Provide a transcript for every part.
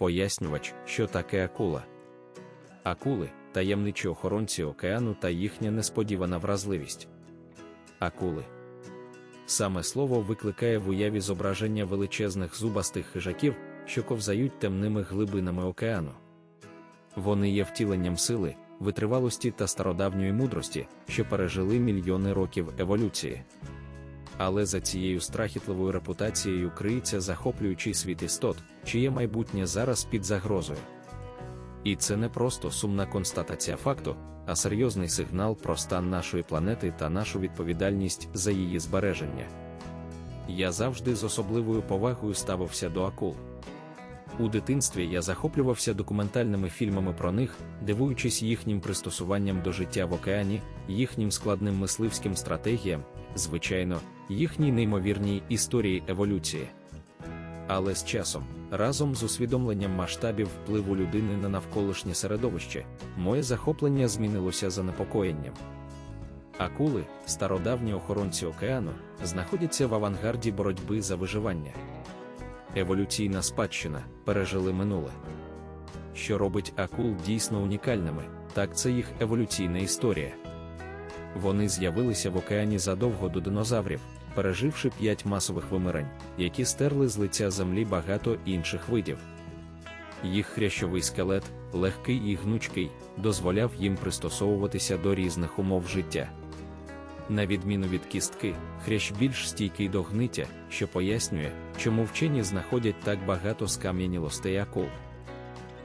Пояснювач, що таке акула. Акули таємничі охоронці океану та їхня несподівана вразливість. Акули. Саме слово викликає в уяві зображення величезних зубастих хижаків, що ковзають темними глибинами океану. Вони є втіленням сили, витривалості та стародавньої мудрості, що пережили мільйони років еволюції. Але за цією страхітливою репутацією криється захоплюючий світ істот, чиє майбутнє зараз під загрозою. І це не просто сумна констатація факту, а серйозний сигнал про стан нашої планети та нашу відповідальність за її збереження. Я завжди з особливою повагою ставився до акул. У дитинстві я захоплювався документальними фільмами про них, дивуючись їхнім пристосуванням до життя в океані, їхнім складним мисливським стратегіям, звичайно, їхній неймовірній історії еволюції. Але з часом, разом з усвідомленням масштабів впливу людини на навколишнє середовище, моє захоплення змінилося занепокоєнням. Акули, стародавні охоронці океану, знаходяться в авангарді боротьби за виживання. Еволюційна спадщина пережили минуле. Що робить акул дійсно унікальними, так це їх еволюційна історія. Вони з'явилися в океані задовго до динозаврів, переживши п'ять масових вимирань, які стерли з лиця землі багато інших видів. Їх хрящовий скелет, легкий і гнучкий, дозволяв їм пристосовуватися до різних умов життя. На відміну від кістки, хрящ більш стійкий до гниття, що пояснює, чому вчені знаходять так багато скам'янілостей акул.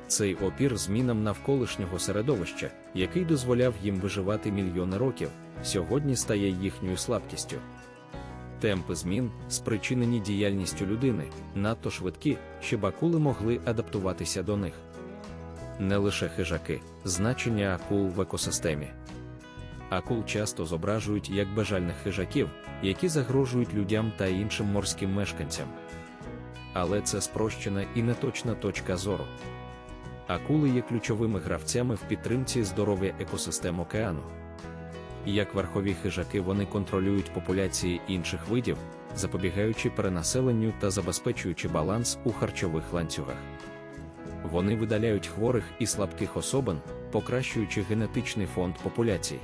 Цей опір змінам навколишнього середовища, який дозволяв їм виживати мільйони років, сьогодні стає їхньою слабкістю. Темпи змін, спричинені діяльністю людини, надто швидкі, щоб акули могли адаптуватися до них. Не лише хижаки, значення акул в екосистемі. Акул часто зображують як бажальних хижаків, які загрожують людям та іншим морським мешканцям. Але це спрощена і неточна точка зору. Акули є ключовими гравцями в підтримці здоров'я екосистем океану. Як верхові хижаки вони контролюють популяції інших видів, запобігаючи перенаселенню та забезпечуючи баланс у харчових ланцюгах. Вони видаляють хворих і слабких особин, покращуючи генетичний фонд популяцій.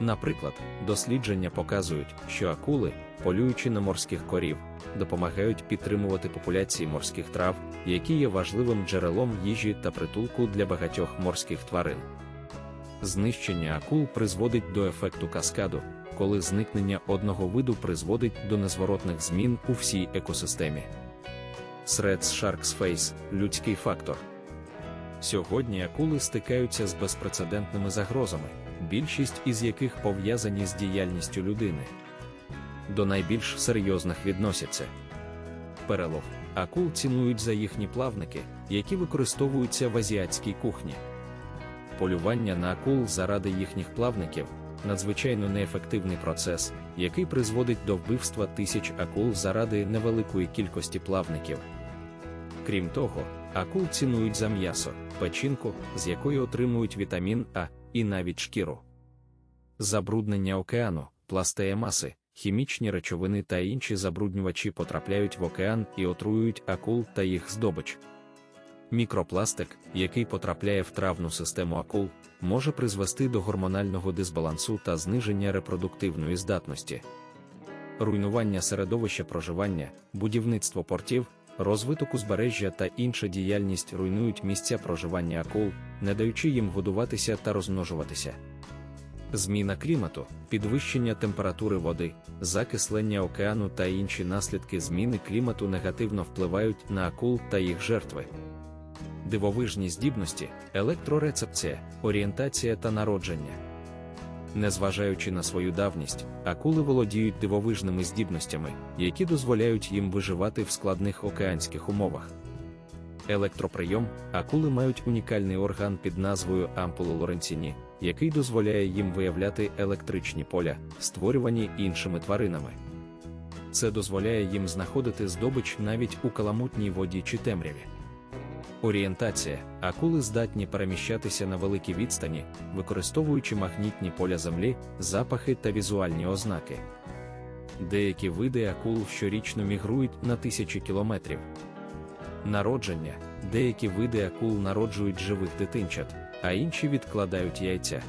Наприклад, дослідження показують, що акули, полюючи на морських корів, допомагають підтримувати популяції морських трав, які є важливим джерелом їжі та притулку для багатьох морських тварин. Знищення акул призводить до ефекту каскаду, коли зникнення одного виду призводить до незворотних змін у всій екосистемі. Threats Sharks Face – людський фактор. Сьогодні акули стикаються з безпрецедентними загрозами, більшість із яких пов'язані з діяльністю людини. До найбільш серйозних відносяться перелов. Акул цінують за їхні плавники, які використовуються в азіатській кухні. Полювання на акул заради їхніх плавників надзвичайно неефективний процес, який призводить до вбивства тисяч акул заради невеликої кількості плавників. Крім того, акул цінують за м'ясо, печінку, з якої отримують вітамін А і навіть шкіру. Забруднення океану, пластея маси, хімічні речовини та інші забруднювачі потрапляють в океан і отруюють акул та їх здобич. Мікропластик, який потрапляє в травну систему акул, може призвести до гормонального дисбалансу та зниження репродуктивної здатності. Руйнування середовища проживання, будівництво портів, розвиток узбережжя та інша діяльність руйнують місця проживання акул, не даючи їм годуватися та розмножуватися. Зміна клімату, підвищення температури води, закислення океану та інші наслідки зміни клімату негативно впливають на акул та їх жертви. Дивовижні здібності, електрорецепція, орієнтація та народження. Незважаючи на свою давність, акули володіють дивовижними здібностями, які дозволяють їм виживати в складних океанських умовах. Електроприйом акули мають унікальний орган під назвою ампула Лоренціні, який дозволяє їм виявляти електричні поля, створювані іншими тваринами. Це дозволяє їм знаходити здобич навіть у каламутній воді чи темряві. Орієнтація акули здатні переміщатися на великій відстані, використовуючи магнітні поля землі, запахи та візуальні ознаки. Деякі види акул щорічно мігрують на тисячі кілометрів. Народження деякі види акул народжують живих дитинчат, а інші відкладають яйця.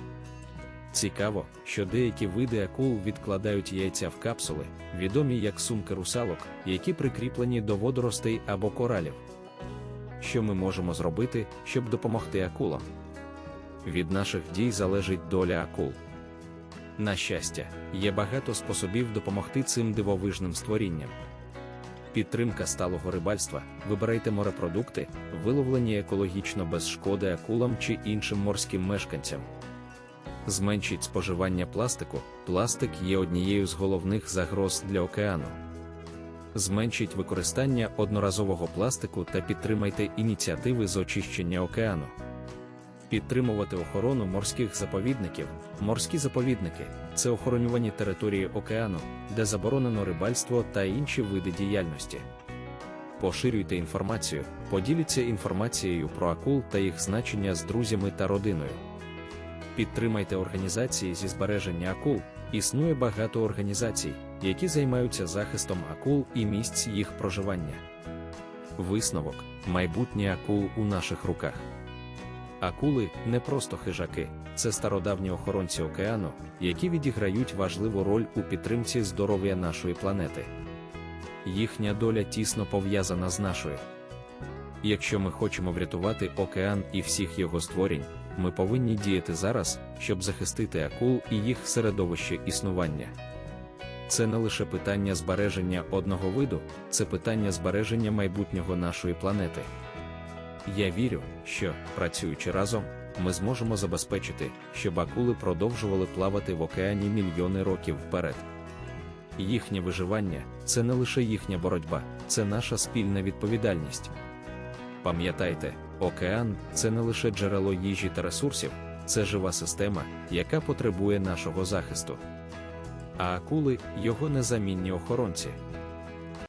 Цікаво, що деякі види акул відкладають яйця в капсули, відомі як сумки русалок, які прикріплені до водоростей або коралів. Що ми можемо зробити, щоб допомогти акулам? Від наших дій залежить доля акул. На щастя, є багато способів допомогти цим дивовижним створінням. Підтримка сталого рибальства, вибирайте морепродукти, виловлені екологічно без шкоди акулам чи іншим морським мешканцям. Зменшіть споживання пластику. Пластик є однією з головних загроз для океану. Зменшіть використання одноразового пластику та підтримайте ініціативи з очищення океану. Підтримувати охорону морських заповідників. Морські заповідники це охоронювані території океану, де заборонено рибальство та інші види діяльності. Поширюйте інформацію, поділіться інформацією про акул та їх значення з друзями та родиною. Підтримайте організації зі збереження акул. Існує багато організацій, які займаються захистом акул і місць їх проживання. Висновок майбутнє акул у наших руках. Акули не просто хижаки, це стародавні охоронці океану, які відіграють важливу роль у підтримці здоров'я нашої планети. Їхня доля тісно пов'язана з нашою. Якщо ми хочемо врятувати океан і всіх його створінь, ми повинні діяти зараз, щоб захистити акул і їх середовище існування. Це не лише питання збереження одного виду, це питання збереження майбутнього нашої планети. Я вірю, що, працюючи разом, ми зможемо забезпечити, щоб акули продовжували плавати в океані мільйони років вперед. Їхнє виживання це не лише їхня боротьба, це наша спільна відповідальність. Пам'ятайте, океан це не лише джерело їжі та ресурсів, це жива система, яка потребує нашого захисту. А акули його незамінні охоронці.